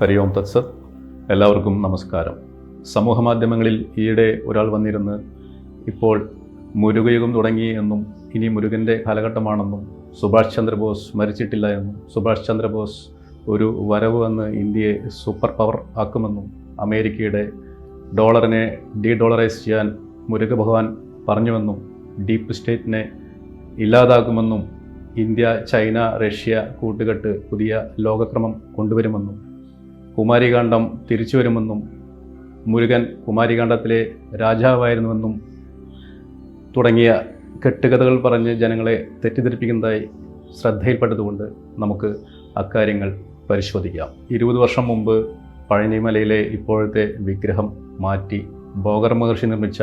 ഹരി ഓം തത്സത് എല്ലാവർക്കും നമസ്കാരം. സമൂഹ മാധ്യമങ്ങളിൽ ഈയിടെ ഒരാൾ വന്നിരുന്ന് ഇപ്പോൾ മുരുകയുഗം തുടങ്ങി എന്നും ഇനി മുരുകന്റെ കാലഘട്ടമാണെന്നും സുഭാഷ് ചന്ദ്രബോസ് മരിച്ചിട്ടില്ല എന്നും സുഭാഷ് ചന്ദ്രബോസ് ഒരു വരവ് വന്ന് ഇന്ത്യയെ സൂപ്പർ പവർ ആക്കുമെന്നും അമേരിക്കയുടെ ഡോളറിനെ ഡീ ഡോളറൈസ് ചെയ്യാൻ മുരുക ഭഗവാൻ പറഞ്ഞുവെന്നും ഡീപ്പ് സ്റ്റേറ്റിനെ ഇല്ലാതാക്കുമെന്നും ഇന്ത്യ ചൈന റഷ്യ കൂട്ടുകെട്ട് പുതിയ ലോകക്രമം കൊണ്ടുവരുമെന്നും കുമാരികാന്ഡം തിരിച്ചു വരുമെന്നും മുരുകൻ കുമാരികാന്ഡത്തിലെ രാജാവായിരുന്നുവെന്നും തുടങ്ങിയ കെട്ടുകഥകൾ പറഞ്ഞ് ജനങ്ങളെ തെറ്റിദ്ധരിപ്പിക്കുന്നതായി ശ്രദ്ധയിൽപ്പെട്ടതുകൊണ്ട് നമുക്ക് അക്കാര്യങ്ങൾ പരിശോധിക്കാം. ഇരുപത് വർഷം മുമ്പ് പഴനിമലയിലെ ഇപ്പോഴത്തെ വിഗ്രഹം മാറ്റി ബോഗർ മഹർഷി നിർമ്മിച്ച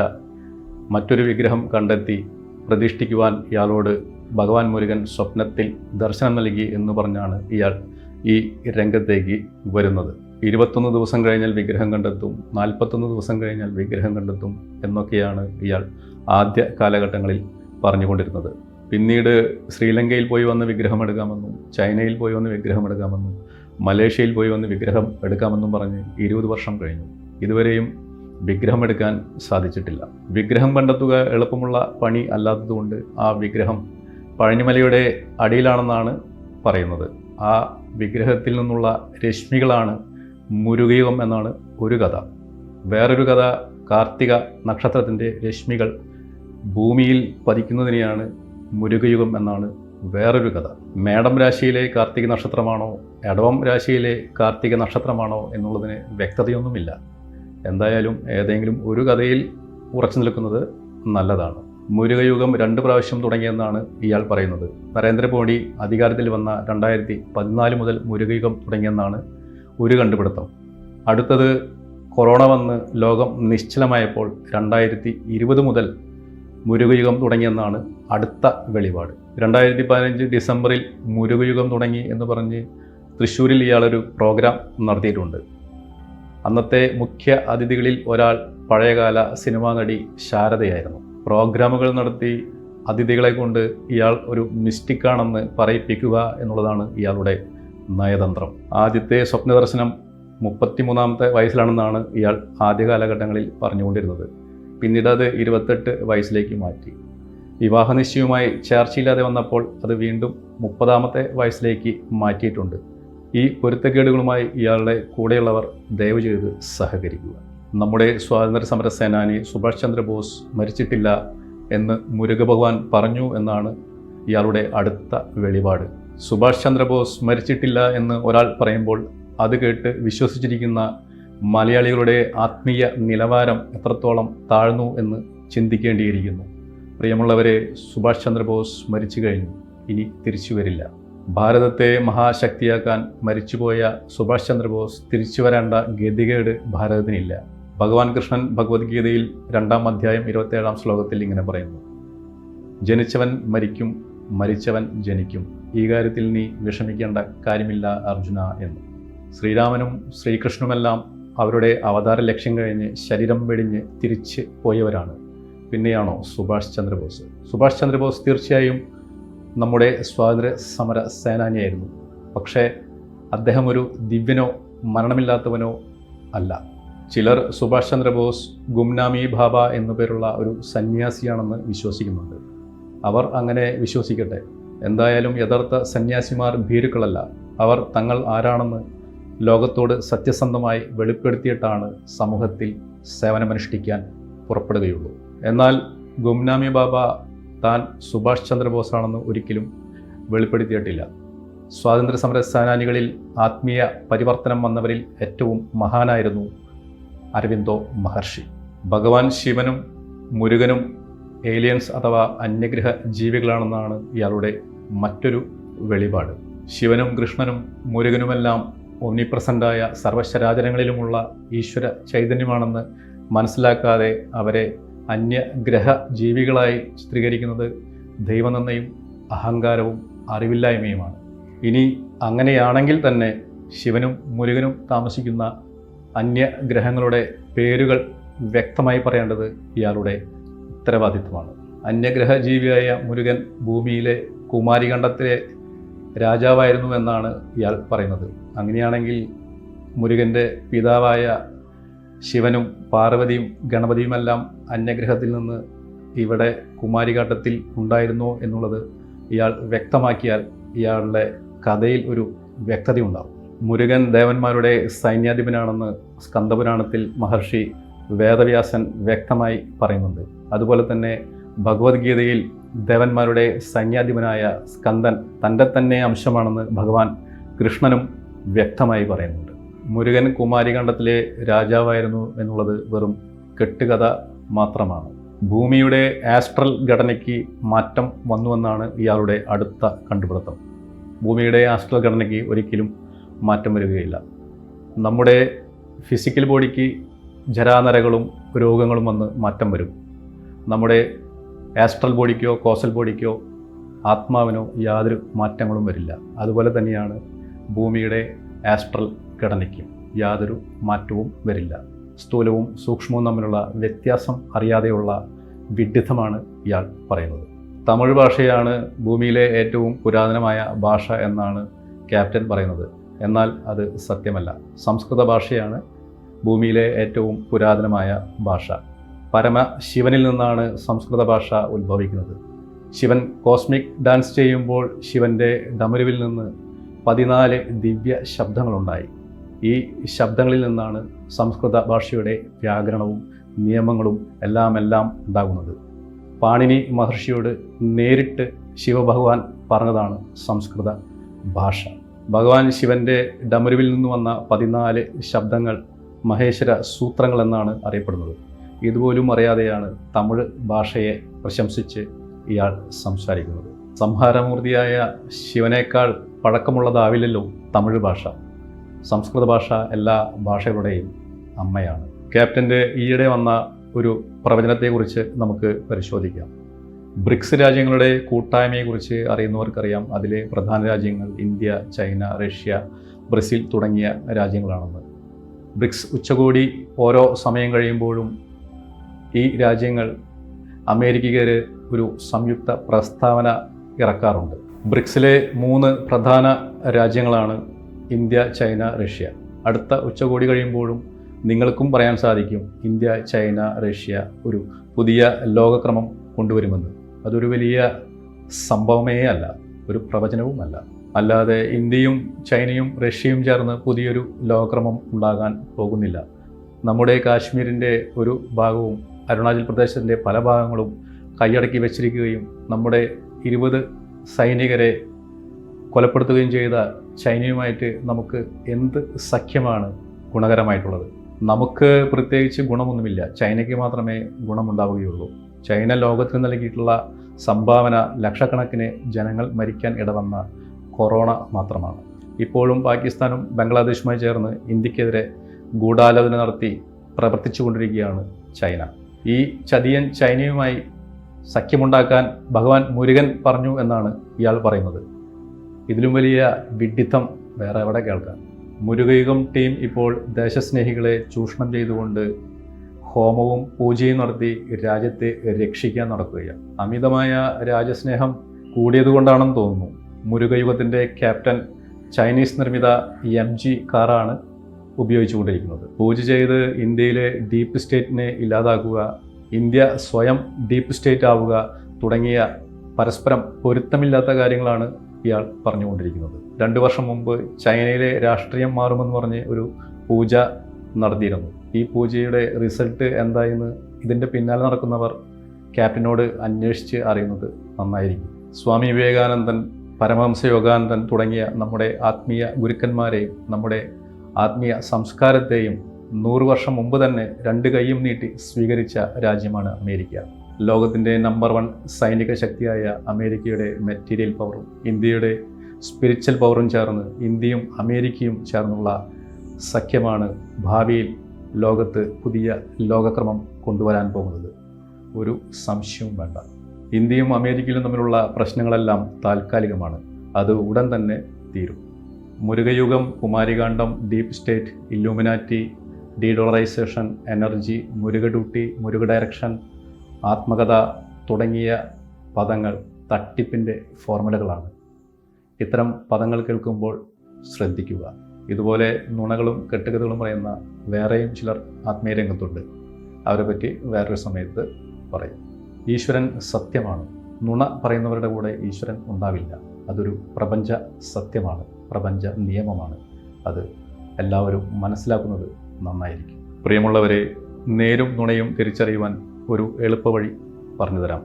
മറ്റൊരു വിഗ്രഹം കണ്ടെത്തി പ്രതിഷ്ഠിക്കുവാൻ ഇയാളോട് ഭഗവാൻ മുരുകൻ സ്വപ്നത്തിൽ ദർശനം നൽകി എന്ന് പറഞ്ഞാണ് ഇയാൾ ഈ രംഗത്തേക്ക് വരുന്നത്. ഇരുപത്തൊന്ന് ദിവസം കഴിഞ്ഞാൽ വിഗ്രഹം കണ്ടെത്തും നാൽപ്പത്തൊന്ന് ദിവസം കഴിഞ്ഞാൽ വിഗ്രഹം കണ്ടെത്തും എന്നൊക്കെയാണ് ഇയാൾ ആദ്യ കാലഘട്ടങ്ങളിൽ പറഞ്ഞുകൊണ്ടിരുന്നത്. പിന്നീട് ശ്രീലങ്കയിൽ പോയി വന്ന് വിഗ്രഹം എടുക്കാമെന്നും ചൈനയിൽ പോയി വന്ന് വിഗ്രഹം എടുക്കാമെന്നും മലേഷ്യയിൽ പോയി വന്ന് വിഗ്രഹം എടുക്കാമെന്നും പറഞ്ഞ് ഇരുപത് വർഷം കഴിഞ്ഞു. ഇതുവരെയും വിഗ്രഹം എടുക്കാൻ സാധിച്ചിട്ടില്ല. വിഗ്രഹം കണ്ടെത്തുക എളുപ്പമുള്ള പണി അല്ലാത്തതുകൊണ്ട് ആ വിഗ്രഹം പഴനിമലയുടെ അടിയിലാണെന്നാണ് പറയുന്നത്. ആ വിഗ്രഹത്തിൽ നിന്നുള്ള രശ്മികളാണ് മുരുകയുഗം എന്നാണ് ഒരു കഥ. വേറൊരു കഥ കാർത്തിക നക്ഷത്രത്തിന്റെ രശ്മികൾ ഭൂമിയിൽ പതിക്കുന്നതിനെയാണ് മുരുകയുഗം എന്നാണ് വേറൊരു കഥ. മേടം രാശിയിലെ കാർത്തിക നക്ഷത്രമാണോ എടവം രാശിയിലെ കാർത്തിക നക്ഷത്രമാണോ എന്നുള്ളതിന് വ്യക്തതയൊന്നുമില്ല. എന്തായാലും ഏതെങ്കിലും ഒരു കഥയിൽ ഉറച്ചു നിൽക്കുന്നത് നല്ലതാണ്. മുരുകയുഗം രണ്ട് പ്രാവശ്യം തുടങ്ങിയെന്നാണ് ഇയാൾ പറയുന്നത്. നരേന്ദ്രമോദി അധികാരത്തിൽ വന്ന രണ്ടായിരത്തി പതിനാല് മുതൽ മുരുകയുഗം തുടങ്ങിയെന്നാണ് ഒരു കണ്ടുപിടുത്തം. അടുത്തത് കൊറോണ വന്ന് ലോകം നിശ്ചലമായപ്പോൾ രണ്ടായിരത്തി ഇരുപത് മുതൽ മുരുകയുഗം തുടങ്ങിയെന്നാണ് അടുത്ത വെളിപാട്. രണ്ടായിരത്തി പതിനഞ്ച് ഡിസംബറിൽ മുരുകയുഗം തുടങ്ങി എന്ന് പറഞ്ഞ് തൃശ്ശൂരിൽ ഇയാളൊരു പ്രോഗ്രാം നടത്തിയിട്ടുണ്ട്. അന്നത്തെ മുഖ്യ അതിഥികളിൽ ഒരാൾ പഴയകാല സിനിമാ നടി ശാരദയായിരുന്നു. പ്രോഗ്രാമുകൾ നടത്തി അതിഥികളെ കൊണ്ട് ഇയാൾ ഒരു മിസ്റ്റിക്കാണെന്ന് പറയിപ്പിക്കുക എന്നുള്ളതാണ് ഇയാളുടെ നയതന്ത്രം. ആദ്യത്തെ സ്വപ്നദർശനം മുപ്പത്തിമൂന്നാമത്തെ വയസ്സിലാണെന്നാണ് ഇയാൾ ആദ്യ കാലഘട്ടങ്ങളിൽ പറഞ്ഞുകൊണ്ടിരുന്നത്. പിന്നീട് അത് ഇരുപത്തെട്ട് വയസ്സിലേക്ക് മാറ്റി. വിവാഹ നിശ്ചയവുമായി ചേർച്ചയില്ലാതെ വന്നപ്പോൾ അത് വീണ്ടും മുപ്പതാമത്തെ വയസ്സിലേക്ക് മാറ്റിയിട്ടുണ്ട്. ഈ പൊരുത്തക്കേടുകളുമായി ഇയാളുടെ കൂടെയുള്ളവർ ദയവ് ചെയ്ത് സഹകരിക്കുക. നമ്മുടെ സ്വാതന്ത്ര്യ സമര സേനാനി സുഭാഷ് ചന്ദ്രബോസ് മരിച്ചിട്ടില്ല എന്ന് മുരുക ഭഗവാൻ പറഞ്ഞു എന്നാണ് ഇയാളുടെ അടുത്ത വെളിപാട്. സുഭാഷ് ചന്ദ്രബോസ് മരിച്ചിട്ടില്ല എന്ന് ഒരാൾ പറയുമ്പോൾ അത് കേട്ട് വിശ്വസിച്ചിരിക്കുന്ന മലയാളികളുടെ ആത്മീയ നിലവാരം എത്രത്തോളം താഴ്ന്നു എന്ന് ചിന്തിക്കേണ്ടിയിരിക്കുന്നു. പ്രിയമുള്ളവരെ സുഭാഷ് ചന്ദ്രബോസ് മരിച്ചു കഴിഞ്ഞു. ഇനി തിരിച്ചു വരില്ല. ഭാരതത്തെ മഹാശക്തിയാക്കാൻ മരിച്ചുപോയ സുഭാഷ് ചന്ദ്രബോസ് തിരിച്ചു വരേണ്ട ഗതികേട് ഭാരതത്തിനില്ല. ഭഗവാൻ കൃഷ്ണൻ ഭഗവത്ഗീതയിൽ രണ്ടാം അധ്യായം ഇരുപത്തേഴാം ശ്ലോകത്തിൽ ഇങ്ങനെ പറയുന്നു. ജനിച്ചവൻ മരിക്കും മരിച്ചവൻ ജനിക്കും. ഈ കാര്യത്തിൽ നീ വിഷമിക്കേണ്ട കാര്യമില്ല അർജുന എന്ന്. ശ്രീരാമനും ശ്രീകൃഷ്ണനുമെല്ലാം അവരുടെ അവതാര ലക്ഷ്യം കഴിഞ്ഞ് ശരീരം വെടിഞ്ഞ് തിരിച്ച് പോയവരാണ്. പിന്നെയാണോ സുഭാഷ് ചന്ദ്രബോസ്? സുഭാഷ് ചന്ദ്രബോസ് തീർച്ചയായും നമ്മുടെ സ്വാതന്ത്ര്യ സമര സേനാനിയായിരുന്നു. പക്ഷേ അദ്ദേഹം ഒരു ദിവ്യനോ മരണമില്ലാത്തവനോ അല്ല. ചിലർ സുഭാഷ് ചന്ദ്രബോസ് ഗുംനാമി ബാബ എന്നു പേരുള്ള ഒരു സന്യാസിയാണെന്ന് വിശ്വസിക്കുന്നുണ്ട്. അവർ അങ്ങനെ വിശ്വസിക്കട്ടെ. എന്തായാലും യഥാർത്ഥ സന്യാസിമാർ ഭീരുക്കളല്ല. അവർ തങ്ങൾ ആരാണെന്ന് ലോകത്തോട് സത്യസന്ധമായി വെളിപ്പെടുത്തിയിട്ടാണ് സമൂഹത്തിൽ സേവനമനുഷ്ഠിക്കാൻ പുറപ്പെടുകയുള്ളൂ. എന്നാൽ ഗുംനാമി ബാബ താൻ സുഭാഷ് ചന്ദ്രബോസ് ആണെന്ന് ഒരിക്കലും വെളിപ്പെടുത്തിയിട്ടില്ല. സ്വാതന്ത്ര്യ സമര സേനാനികളിൽ ആത്മീയ പരിവർത്തനം വന്നവരിൽ ഏറ്റവും മഹാനായിരുന്നു അരവിന്ദോ മഹർഷി. ഭഗവാൻ ശിവനും മുരുകനും ഏലിയൻസ് അഥവാ അന്യഗ്രഹ ജീവികളാണെന്നാണ് ഇയാളുടെ മറ്റൊരു വെളിപാട്. ശിവനും കൃഷ്ണനും മുരുകനുമെല്ലാം ഒന്നിപ്രസന്റായ സർവശരാചരങ്ങളിലുമുള്ള ഈശ്വര ചൈതന്യമാണെന്ന് മനസ്സിലാക്കാതെ അവരെ അന്യഗ്രഹ ജീവികളായി ചിത്രീകരിക്കുന്നത് ദൈവനന്ദയും അഹങ്കാരവും അറിവില്ലായ്മയുമാണ്. ഇനി അങ്ങനെയാണെങ്കിൽ തന്നെ ശിവനും മുരുകനും താമസിക്കുന്ന അന്യഗ്രഹങ്ങളുടെ പേരുകൾ വ്യക്തമായി പറയേണ്ടത് ഇയാളുടെ ഉത്തരവാദിത്വമാണ്. അന്യഗ്രഹ ജീവിയായ മുരുകൻ ഭൂമിയിലെ കുമാരികണ്ഠത്തിലെ രാജാവായിരുന്നു എന്നാണ് ഇയാൾ പറയുന്നത്. അങ്ങനെയാണെങ്കിൽ മുരുകന്റെ പിതാവായ ശിവനും പാർവതിയും ഗണപതിയുമെല്ലാം അന്യഗ്രഹത്തിൽ നിന്ന് ഇവിടെ കുമാരിഘട്ടത്തിൽ ഉണ്ടായിരുന്നു എന്നുള്ളത് ഇയാൾ വ്യക്തമാക്കിയാൽ ഇയാളുടെ കഥയിൽ ഒരു വ്യക്തതയുണ്ടാകും മുരുകൻ ദേവന്മാരുടെ സൈന്യാധിപനാണെന്ന് സ്കന്ദപുരാണത്തിൽ മഹർഷി വേദവ്യാസൻ വ്യക്തമായി പറയുന്നുണ്ട്. അതുപോലെ തന്നെ ഭഗവത്ഗീതയിൽ ദേവന്മാരുടെ സൈന്യാധിപനായ സ്കന്ദൻ തന്റെ തന്നെ അംശമാണെന്ന് ഭഗവാൻ കൃഷ്ണനും വ്യക്തമായി പറയുന്നുണ്ട്. മുരുകൻ കുമാരികണ്ഠത്തിലെ രാജാവായിരുന്നു എന്നുള്ളത് വെറും കെട്ടുകഥ മാത്രമാണ്. ഭൂമിയുടെ ആസ്ട്രൽ ഘടനയ്ക്ക് മാറ്റം വന്നുവെന്നാണ് ഇയാളുടെ അടുത്ത കണ്ടുപിടുത്തം. ഭൂമിയുടെ ആസ്ട്രൽ ഘടനയ്ക്ക് ഒരിക്കലും മാറ്റം വരികയില്ല. നമ്മുടെ ഫിസിക്കൽ ബോഡിക്ക് ജരാനരകളും രോഗങ്ങളും വന്ന് മാറ്റം വരും. നമ്മുടെ ആസ്ട്രൽ ബോഡിക്കോ കോസൽ ബോഡിക്കോ ആത്മാവിനോ യാതൊരു മാറ്റങ്ങളും വരില്ല. അതുപോലെ തന്നെയാണ് ഭൂമിയുടെ ആസ്ട്രൽ ഘടനയ്ക്കും യാതൊരു മാറ്റവും വരില്ല. സ്ഥൂലവും സൂക്ഷ്മവും തമ്മിലുള്ള വ്യത്യാസം അറിയാതെയുള്ള വിഡിത്തമാണ് ഇയാൾ പറയുന്നത്. തമിഴ് ഭാഷയാണ് ഭൂമിയിലെ ഏറ്റവും പുരാതനമായ ഭാഷ എന്നാണ് ക്യാപ്റ്റൻ പറയുന്നത്. എന്നാൽ അത് സത്യമല്ല. സംസ്കൃത ഭാഷയാണ് ഭൂമിയിലെ ഏറ്റവും പുരാതനമായ ഭാഷ. പരമ ശിവനിൽ നിന്നാണ് സംസ്കൃത ഭാഷ ഉത്ഭവിക്കുന്നത്. ശിവൻ കോസ്മിക് ഡാൻസ് ചെയ്യുമ്പോൾ ശിവന്റെ ഡമരുവിൽ നിന്ന് പതിനാല് ദിവ്യ ശബ്ദങ്ങളുണ്ടായി. ഈ ശബ്ദങ്ങളിൽ നിന്നാണ് സംസ്കൃത ഭാഷയുടെ വ്യാകരണവും നിയമങ്ങളും എല്ലാം ഉണ്ടാകുന്നത്. പാണിനി മഹർഷിയോട് നേരിട്ട് ശിവഭഗവാൻ പറഞ്ഞതാണ് സംസ്കൃത ഭാഷ. ഭഗവാൻ ശിവന്റെ ഡമരുവിൽ നിന്ന് വന്ന പതിനാല് ശബ്ദങ്ങൾ മഹേശ്വര സൂത്രങ്ങൾ എന്നാണ് അറിയപ്പെടുന്നത്. ഇതുപോലും അറിയാതെയാണ് തമിഴ് ഭാഷയെ പ്രശംസിച്ച് ഇയാൾ സംസാരിക്കുന്നത്. സംഹാരമൂർത്തിയായ ശിവനേക്കാൾ പഴക്കമുള്ളതാവില്ലല്ലോ തമിഴ് ഭാഷ. സംസ്കൃത ഭാഷ എല്ലാ ഭാഷകളുടെയും അമ്മയാണ്. ക്യാപ്റ്റന്റെ ഈയിടെ വന്ന ഒരു പ്രവചനത്തെക്കുറിച്ച് നമുക്ക് പരിശോധിക്കാം. ബ്രിക്സ് രാജ്യങ്ങളുടെ കൂട്ടായ്മയെക്കുറിച്ച് അറിയുന്നവർക്കറിയാം. അതിലെ പ്രധാന രാജ്യങ്ങൾ ഇന്ത്യ ചൈന റഷ്യ ബ്രസീൽ തുടങ്ങിയ രാജ്യങ്ങളാണെന്ന്. ബ്രിക്സ് ഉച്ചകോടി ഓരോ സമയം കഴിയുമ്പോഴും ഈ രാജ്യങ്ങൾ അമേരിക്കയ്ക്കെതിരെ ഒരു സംയുക്ത പ്രസ്താവന ഇറക്കാറുണ്ട്. ബ്രിക്സിലെ മൂന്ന് പ്രധാന രാജ്യങ്ങളാണ് ഇന്ത്യ ചൈന റഷ്യ. അടുത്ത ഉച്ചകോടി കഴിയുമ്പോഴും നിങ്ങൾക്കും പറയാൻ സാധിക്കും ഇന്ത്യ ചൈന റഷ്യ ഒരു പുതിയ ലോകക്രമം കൊണ്ടുവരുമെന്ന്. അതൊരു വലിയ സംഭവമേ അല്ല ഒരു പ്രവചനവുമല്ല. അല്ലാതെ ഇന്ത്യയും ചൈനയും റഷ്യയും ചേർന്ന് പുതിയൊരു ലോകക്രമം ഉണ്ടാകാൻ പോകുന്നില്ല. നമ്മുടെ കാശ്മീരിന്റെ ഒരു ഭാഗവും അരുണാചൽ പ്രദേശിന്റെ പല ഭാഗങ്ങളും കൈയടക്കി വെച്ചിരിക്കുകയും നമ്മുടെ ഇരുപത് സൈനികരെ കൊലപ്പെടുത്തുകയും ചെയ്ത ചൈനയുമായിട്ട് നമുക്ക് എന്ത് സഖ്യമാണ് ഗുണകരമായിട്ടുള്ളത്? നമുക്ക് പ്രത്യേകിച്ച് ഗുണമൊന്നുമില്ല. ചൈനയ്ക്ക് മാത്രമേ ഗുണമുണ്ടാവുകയുള്ളൂ. ചൈന ലോകത്തിന് നൽകിയിട്ടുള്ള സംഭാവന ലക്ഷക്കണക്കിന് ജനങ്ങൾ മരിക്കാൻ ഇടവന്ന കൊറോണ മാത്രമാണ്. ഇപ്പോഴും പാകിസ്ഥാനും ബംഗ്ലാദേശുമായി ചേർന്ന് ഇന്ത്യക്കെതിരെ ഗൂഢാലോചന നടത്തി പ്രവർത്തിച്ചുകൊണ്ടിരിക്കുകയാണ് ചൈന. ഈ ചതിയൻ ചൈനയുമായി സഖ്യമുണ്ടാക്കാൻ ഭഗവാൻ മുരുകൻ പറഞ്ഞു എന്നാണ് ഇയാൾ പറയുന്നത്. ഇതിലും വലിയ വിഡിത്തം വേറെ എവിടെ കേൾക്കാം. മുരുകയുഗം ടീം ഇപ്പോൾ ദേശസ്നേഹികളെ ചൂഷണം ചെയ്തുകൊണ്ട് ഹോമവും പൂജയും നടത്തി രാജ്യത്തെ രക്ഷിക്കാൻ നടക്കുകയാണ്. അമിതമായ രാജ്യസ്നേഹം കൂടിയതുകൊണ്ടാണെന്ന് തോന്നുന്നു. മുരുകയുഗത്തിന്റെ ക്യാപ്റ്റൻ ചൈനീസ് നിർമ്മിത എം ജി കാറാണ് ഉപയോഗിച്ചുകൊണ്ടിരിക്കുന്നത്. പൂജ ചെയ്ത് ഇന്ത്യയിലെ ഡീപ്പ് സ്റ്റേറ്റിനെ ഇല്ലാതാക്കുക ഇന്ത്യ സ്വയം ഡീപ്പ് സ്റ്റേറ്റ് ആവുക തുടങ്ങിയ പരസ്പരം പൊരുത്തമില്ലാത്ത കാര്യങ്ങളാണ് ഇയാൾ പറഞ്ഞുകൊണ്ടിരിക്കുന്നത്. രണ്ടു വർഷം മുമ്പ് ചൈനയിലെ രാഷ്ട്രീയം മാറുമെന്ന് പറഞ്ഞ് ഒരു പൂജ നടത്തിയിരുന്നു. ഈ പൂജയുടെ റിസൾട്ട് എന്തായെന്ന് ഇതിന്റെ പിന്നാലെ നടക്കുന്നവർ ക്യാപ്റ്റനോട് അന്വേഷിച്ച് അറിയുന്നത് നന്നായിരിക്കും. സ്വാമി വിവേകാനന്ദൻ പരമഹംസ യോഗാനന്ദൻ തുടങ്ങിയ നമ്മുടെ ആത്മീയ ഗുരുക്കന്മാരെയും നമ്മുടെ ആത്മീയ സംസ്കാരത്തെയും നൂറ് വർഷം മുമ്പ് തന്നെ രണ്ട് കൈയും നീട്ടി സ്വീകരിച്ച രാജ്യമാണ് അമേരിക്ക. ലോകത്തിന്റെ നമ്പർ വൺ സൈനിക ശക്തിയായ അമേരിക്കയുടെ മെറ്റീരിയൽ പവറും ഇന്ത്യയുടെ സ്പിരിച്വൽ പവറും ചേർന്ന് ഇന്ത്യയും അമേരിക്കയും ചേർന്നുള്ള സഖ്യമാണ് ഭാവിയിൽ ലോകത്ത് പുതിയ ലോകക്രമം കൊണ്ടുവരാൻ പോകുന്നത്. ഒരു സംശയവും വേണ്ട. ഇന്ത്യയും അമേരിക്കയിലും തമ്മിലുള്ള പ്രശ്നങ്ങളെല്ലാം താൽക്കാലികമാണ്. അത് ഉടൻ തന്നെ തീരും. മുരുകയുഗം Kumarikandam deep state Illuminati dedollarisation energy Muruga duty Muruga direction ആത്മകഥ തുടങ്ങിയ പദങ്ങൾ തട്ടിപ്പിന്റെ ഫോർമുലകളാണ്. ഇത്തരം പദങ്ങൾ കേൾക്കുമ്പോൾ ശ്രദ്ധിക്കുക. ഇതുപോലെ നുണകളും കെട്ടുകഥകളും പറയുന്ന വേറെയും ചിലർ ആത്മീയ രംഗത്തുണ്ട്. അവരെ പറ്റി വേറൊരു സമയത്ത് പറയും. ഈശ്വരൻ സത്യമാണ്. നുണ പറയുന്നവരുടെ കൂടെ ഈശ്വരൻ ഉണ്ടാവില്ല. അതൊരു പ്രപഞ്ച സത്യമാണ്. പ്രപഞ്ച നിയമമാണ്. അത് എല്ലാവരും മനസ്സിലാക്കുന്നത് നന്നായിരിക്കും. പ്രിയമുള്ളവരെ നേരും നുണയും തിരിച്ചറിയുവാൻ ഒരു എളുപ്പവഴി പറഞ്ഞുതരാം.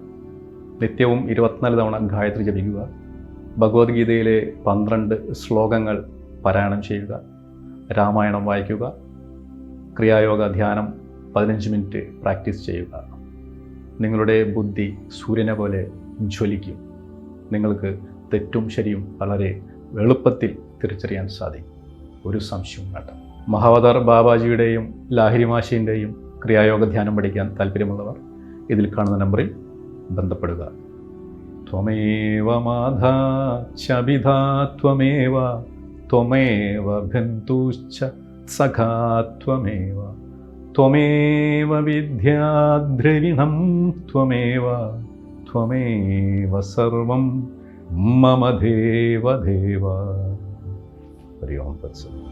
നിത്യവും ഇരുപത്തിനാല് തവണ ഗായത്രി ജപിക്കുക. ഭഗവത്ഗീതയിലെ പന്ത്രണ്ട് ശ്ലോകങ്ങൾ പാരായണം ചെയ്യുക. രാമായണം വായിക്കുക. ക്രിയായോഗ ധ്യാനം പതിനഞ്ച് മിനിറ്റ് പ്രാക്ടീസ് ചെയ്യുക. നിങ്ങളുടെ ബുദ്ധി സൂര്യനെ പോലെ ജ്വലിക്കും. നിങ്ങൾക്ക് തെറ്റും ശരിയും വളരെ എളുപ്പത്തിൽ തിരിച്ചറിയാൻ സാധിക്കും. ഒരു സംശയവും വേണ്ട. മഹാവതാർ ബാബാജിയുടെയും ലാഹിരി മാഷിന്റെയും ക്രിയായോഗ ധ്യാനം പഠിക്കാൻ താല്പര്യമുള്ളവർ ഇതിൽ കാണുന്ന നമ്പറിൽ ബന്ധപ്പെടുക. ത്വമേവ മാധാ ചബിധാ ത്വമേവ ബന്ധുശ്ച സഖാ ത്വമേവ ത്വമേവ വിദ്യാദ്രവിണം ത്വമേവ ത്വമേവ സർവം മമ ദേവദേവ ഹരി ഓം തത്സത്